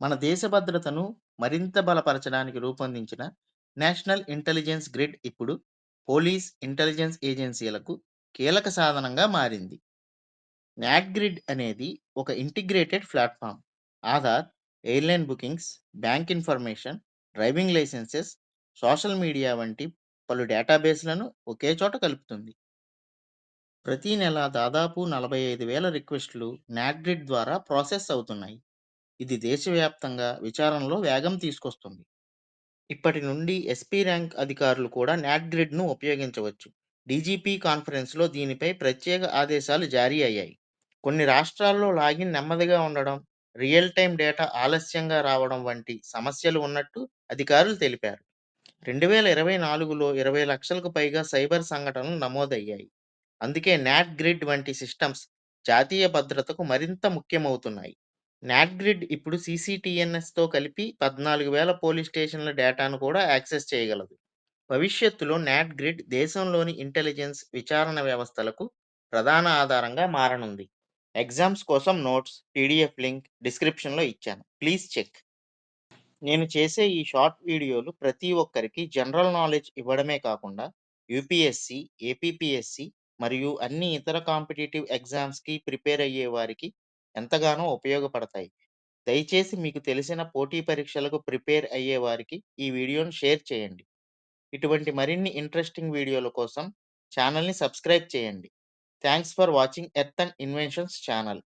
మన దేశ భద్రతను మరింత బలపరచడానికి రూపొందించిన నేషనల్ ఇంటెలిజెన్స్ గ్రిడ్ ఇప్పుడు పోలీస్ ఇంటెలిజెన్స్ ఏజెన్సీలకు కీలక సాధనంగా మారింది. నాట్ గ్రిడ్ అనేది ఒక integrated platform. Aadhaar airline bookings bank information driving licences social media వంటి పలు డేటాబేస్లను ఒకే చోట కలుపుతుంది. ప్రతి నెల దాదాపు నలభై ఐదు వేల రిక్వెస్ట్లు నాట్గ్రిడ్ ద్వారా ప్రాసెస్ అవుతున్నాయి. ఇది దేశవ్యాప్తంగా విచారణలో వేగం తీసుకొస్తుంది. ఇప్పటి నుండి ఎస్పీ ర్యాంక్ అధికారులు కూడా నాట్గ్రిడ్ను ఉపయోగించవచ్చు. డీజీపీ కాన్ఫరెన్స్లో దీనిపై ప్రత్యేక ఆదేశాలు జారీ అయ్యాయి. కొన్ని రాష్ట్రాల్లో లాగిన్ నెమ్మదిగా ఉండడం రియల్ టైం డేటా ఆలస్యంగా రావడం వంటి సమస్యలు ఉన్నట్టు అధికారులు తెలిపారు. రెండు వేల ఇరవై నాలుగులో ఇరవై లక్షలకు పైగా సైబర్ సంఘటనలు నమోదయ్యాయి. అందుకే నాట్ గ్రిడ్ వంటి సిస్టమ్స్ జాతీయ భద్రతకు మరింత ముఖ్యమవుతున్నాయి. నాట్గ్రిడ్ ఇప్పుడు సీసీటీఎన్ఎస్తో కలిపి పద్నాలుగు వేల పోలీస్ స్టేషన్ల డేటాను కూడా యాక్సెస్ చేయగలదు. భవిష్యత్తులో నాట్ గ్రిడ్ దేశంలోని ఇంటెలిజెన్స్ విచారణ వ్యవస్థలకు ప్రధాన ఆధారంగా మారనుంది. ఎగ్జామ్స్ కోసం నోట్స్ పీడిఎఫ్ లింక్ డిస్క్రిప్షన్లో ఇచ్చాను. Please check. నేను చేసే ఈ షార్ట్ వీడియోలు ప్రతి ఒక్కరికి జనరల్ నాలెడ్జ్ ఇవ్వడమే కాకుండా యూపీఎస్సి ఏపీపీఎస్సి మరియు అన్ని ఇతర కాంపిటేటివ్ ఎగ్జామ్స్కి ప్రిపేర్ అయ్యే వారికి ఎంతగానో ఉపయోగపడతాయి. దయచేసి మీకు తెలిసిన పోటీ పరీక్షలకు ప్రిపేర్ అయ్యే వారికి ఈ వీడియోను షేర్ చేయండి. ఇటువంటి మరిన్ని ఇంట్రెస్టింగ్ వీడియోల కోసం ఛానల్ని సబ్స్క్రైబ్ చేయండి. Thanks for watching earth and inventions channel.